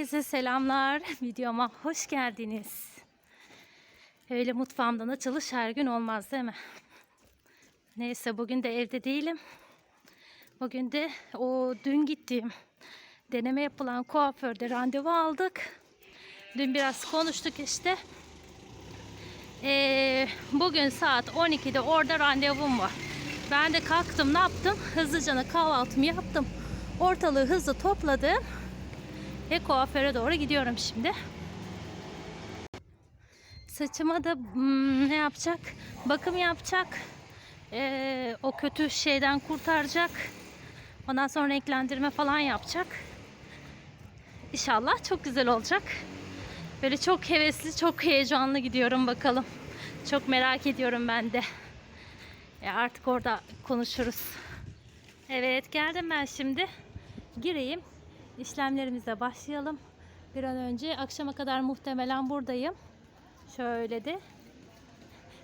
Herkese selamlar. Videoma hoş geldiniz. Öyle mutfağımdan açılış her gün olmaz değil mi? Neyse bugün de evde değilim. Bugün de o dün gittiğim deneme yapılan kuaförde randevu aldık. Dün biraz konuştuk işte. Ee, bugün saat 12'de orada randevum var. Ben de kalktım ne yaptım? Hızlıca kahvaltımı yaptım. Ortalığı hızlı topladım. Ve kuaföre doğru gidiyorum şimdi. Saçıma da hmm, ne yapacak? Bakım yapacak. Ee, o kötü şeyden kurtaracak. Ondan sonra renklendirme falan yapacak. İnşallah çok güzel olacak. Böyle çok hevesli, çok heyecanlı gidiyorum bakalım. Çok merak ediyorum ben de. E artık orada konuşuruz. Evet geldim ben şimdi. Gireyim. İşlemlerimize başlayalım. Bir an önce akşama kadar muhtemelen buradayım. Şöyle de.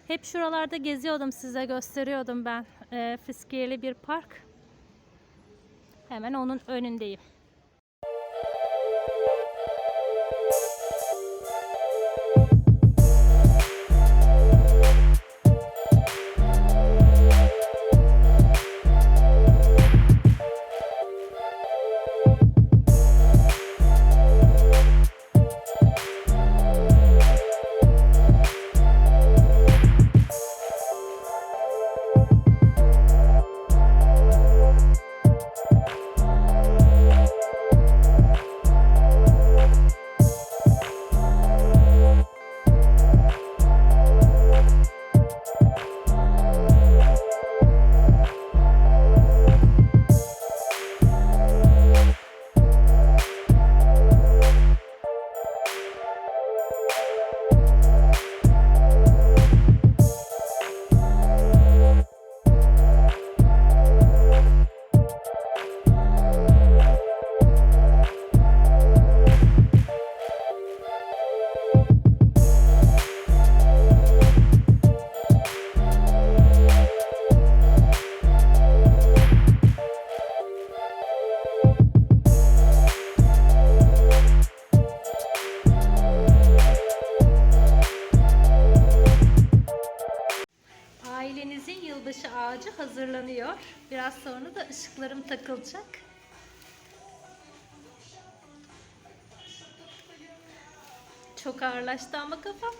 Hep şuralarda geziyordum size gösteriyordum ben. E, Fiskiyeli bir park. Hemen onun önündeyim. Hazırlanıyor. Biraz sonra da ışıklarım takılacak. Çok ağırlaştı ama kafam.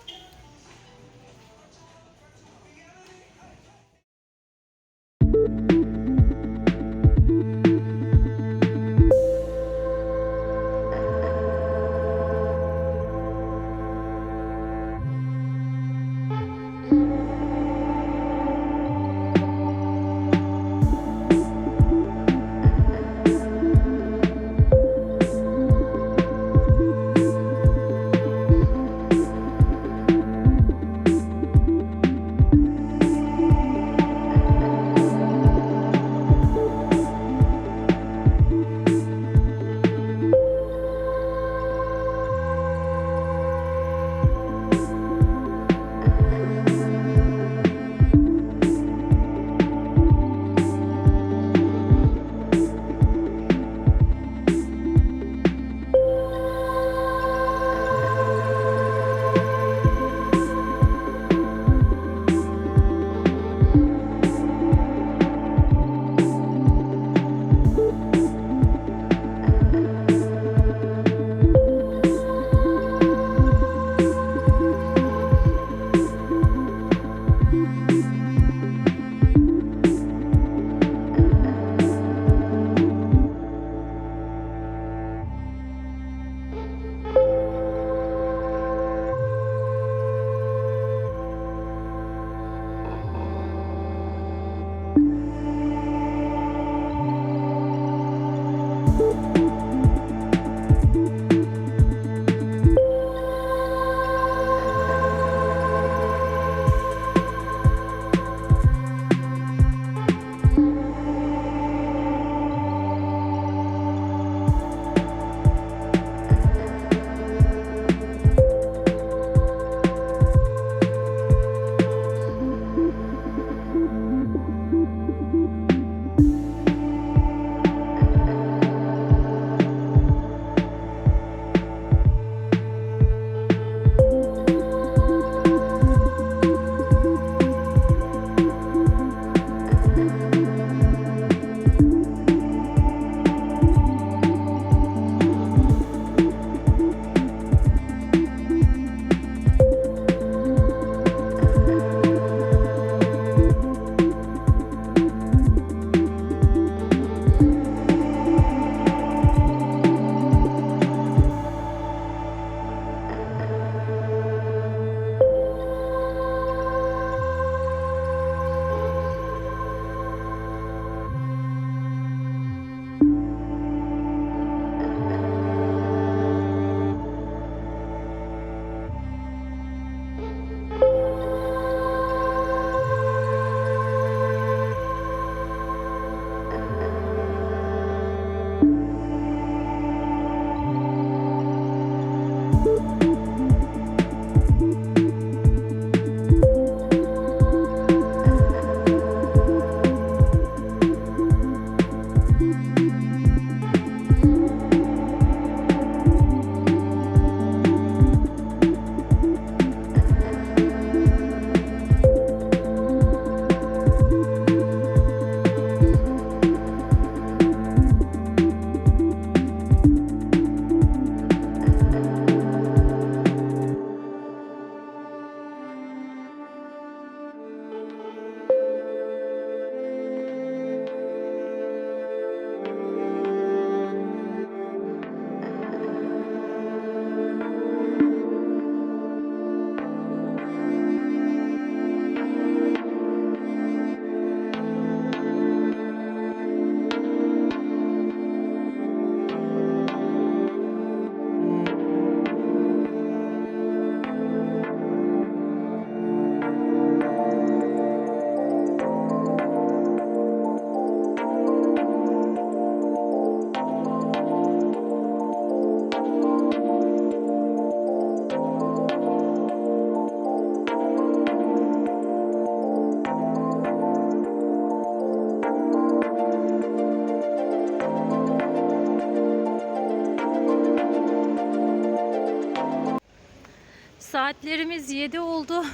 Saatlerimiz 7 oldu.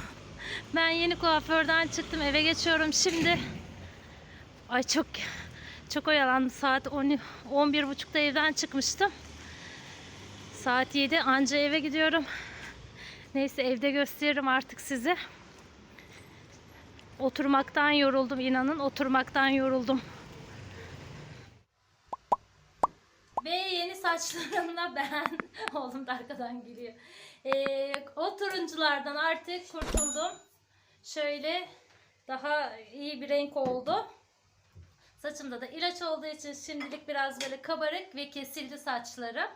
Ben yeni kuaförden çıktım. Eve geçiyorum şimdi. Ay çok çok oyalandım. Saat 10 11.30'da evden çıkmıştım. Saat 7 anca eve gidiyorum. Neyse evde gösteririm artık size. Oturmaktan yoruldum inanın. Oturmaktan yoruldum. Ve yeni saçlarımla ben, oğlum da arkadan gülüyor. Ee, o turunculardan artık kurtuldum. Şöyle daha iyi bir renk oldu. Saçımda da ilaç olduğu için şimdilik biraz böyle kabarık ve kesildi saçlarım.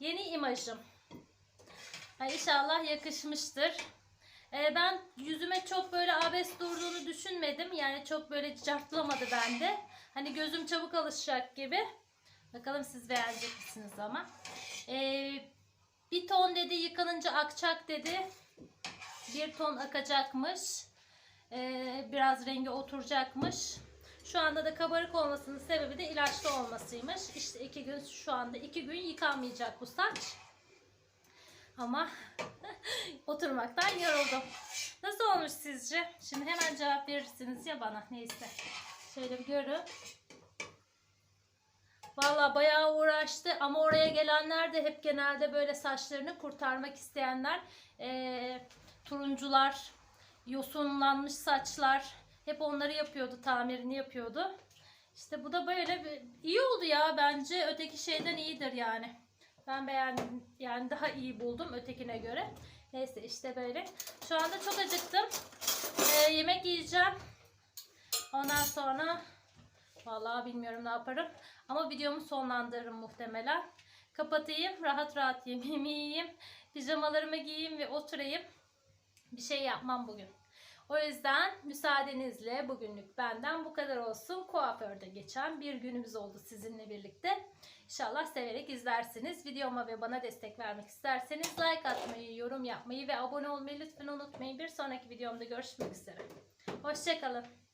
Yeni imajım. Ay inşallah yakışmıştır. Ee, ben yüzüme çok böyle abes durduğunu düşünmedim. Yani çok böyle cartlamadı bende. Hani gözüm çabuk alışacak gibi. Bakalım siz beğenecek misiniz ama. Ee, bir ton dedi yıkanınca akacak dedi. Bir ton akacakmış. Ee, biraz rengi oturacakmış. Şu anda da kabarık olmasının sebebi de ilaçlı olmasıymış. İşte iki gün şu anda iki gün yıkanmayacak bu saç. Ama oturmaktan yoruldum. Nasıl olmuş sizce? Şimdi hemen cevap verirsiniz ya bana. Neyse. Şöyle bir görün. Valla bayağı uğraştı ama oraya gelenler de hep genelde böyle saçlarını kurtarmak isteyenler. Ee, turuncular, yosunlanmış saçlar. Hep onları yapıyordu, tamirini yapıyordu. İşte bu da böyle bir, iyi oldu ya bence. Öteki şeyden iyidir yani. Ben beğendim. Yani daha iyi buldum ötekine göre. Neyse işte böyle. Şu anda çok acıktım. Ee, yemek yiyeceğim. Ondan sonra vallahi bilmiyorum ne yaparım. Ama videomu sonlandırırım muhtemelen. Kapatayım. Rahat rahat yemeğimi yiyeyim. Pijamalarımı giyeyim ve oturayım. Bir şey yapmam bugün. O yüzden müsaadenizle bugünlük benden bu kadar olsun. Kuaförde geçen bir günümüz oldu sizinle birlikte. İnşallah severek izlersiniz. Videoma ve bana destek vermek isterseniz like atmayı, yorum yapmayı ve abone olmayı lütfen unutmayın. Bir sonraki videomda görüşmek üzere. Hoşçakalın.